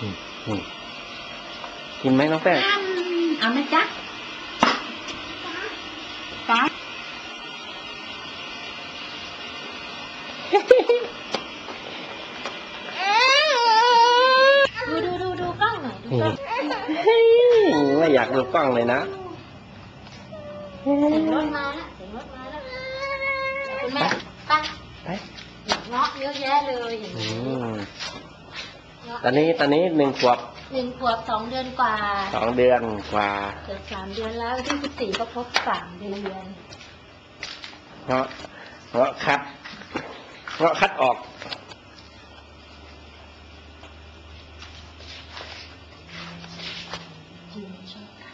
อืมอืมกินไหมน้องแป้งเอาไหมจ๊ะป๊าดูดูดูดูกล้องหน่อยดูกล้องไม่อยากดูกล้องเลยนะเสียงรถมาแล้วเสียงรถมาแล้วคุณแม่ไปไปเงาะเยอะแยะเลยอย่างอืนี้มเงาะ ตอนนี้ตอนนี้หนึ่งขวบหนึ่งขวบสองเดือนกว่าสองเดือนกว่าเกือบสามเดือนแล้วที่สิบสี่ก็ครบสามเดือนเงาะเงาะคัดเงาะคัดออกจริงชอบค่ะ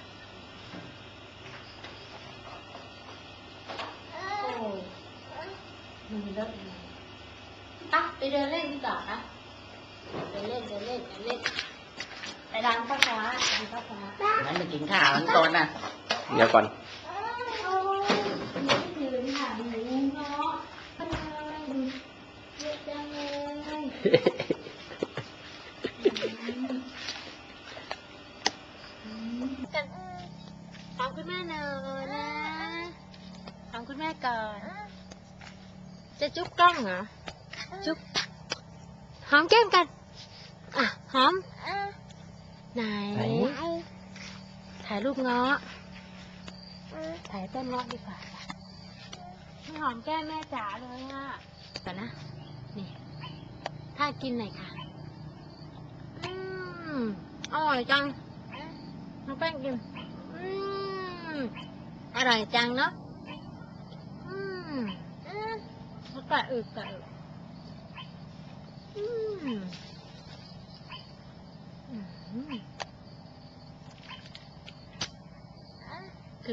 โอ้มือเลอะเลยอะไปเดินเล่นดีกว่านะ เดินเล่นเดินเล่นเดินเล่นไปร้านข้าวฟ้าร้านข้าวฟ้ามันจะกินข้าวมันตนน่ะเดี๋ยวก่อนโอ้ยนี่ถือหาหนูเนาะทำไมเยอะจังเลยกันถามคุณแม่หน่อยนะถามคุณแม่ก่อน จะจุ๊บกล้องเหรอ จุ๊บห อมแก้มกัน อะหอมไหนไหน ถ่ายรูปเงาะถ่ายต้นเงาะดีกว่าจ้ะไม่หอมแก้มแม่จ๋าเลยอะก่อนนะ นี่ ถ้ากินหน่อยค่ะ อืมอร่อยจังน้องแป้งกิน อืมอร่อยจังเนาะ อืมแล้วกะอึกกะอึก อืมอืมคื